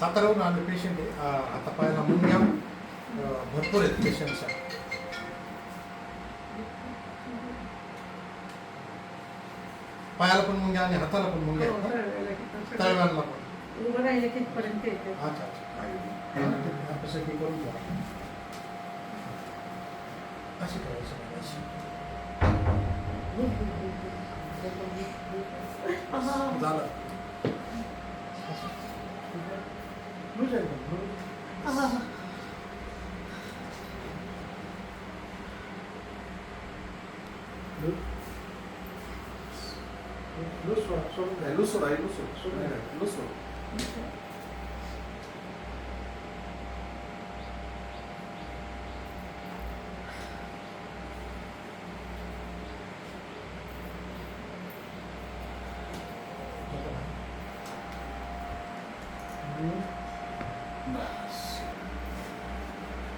साताऱ्यावरून आले पेशंट आता पाहायला मुंग्या अं, भरपूर आहेत पेशंटच्या पायाला पण मुंग्या आणि हाताला पण मुंग्या आहेत ना? तळव्यांना पण. उभं राहिलं तिथपर्यंत येते. अच्छा हा, करून घ्या. अशी करायची अशी झालं. 물이야, 물. 아. 물? 루소라, 루소라, 루소라, 루소라, 루소라.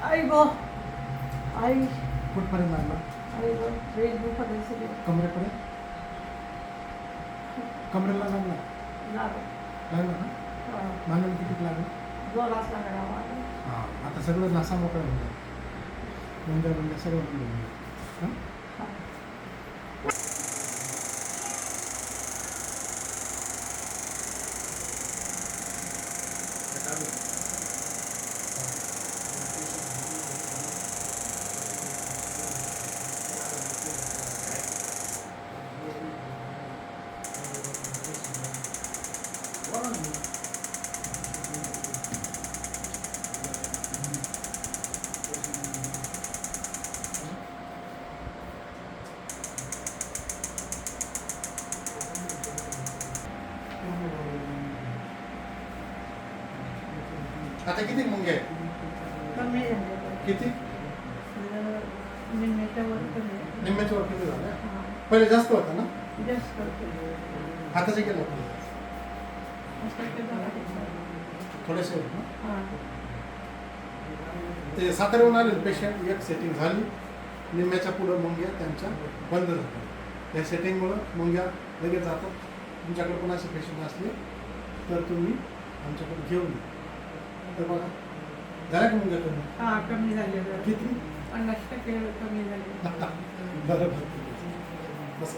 लावा आता आई गो. आई. कुठपर्यंत लागला आई गो वेग दुखत सगळे. कमरेपर्यंत? कमरेला लागला? लागत लागला ना? मानवी किती लागलं? जोरात लागला मला हां आता सगळं नासा मोकळा होईल मुंग्या मुंग्या सगळं बंद होईल हां? आता किती मुंग्या आहेत? कमी झाले किती? निम्म्याच्या वर कमी आहे. निम्म्याच्या वर किती हा. पहिले जास्त होता ना? जास्त होते. हाताचे केलं होतं. असं ते झालं ते. थोडेसे होते ना? हा. ते साताऱ्याहून आले पेशंट एक सेटिंग झाली. निम्म्याच्या पुढं मुंग्या त्यांच्या बंद झाल्या. या सेटिंगमुळं मुंग्या लगेच जातात. तुमच्याकडे असे पेशंट असले तर तुम्ही आमच्याकडे घेऊन या. तर बघा मुंग्या कमी हा कमी झाले. किती? पन्नास टक्के कमी झाले. बरं बरं. बस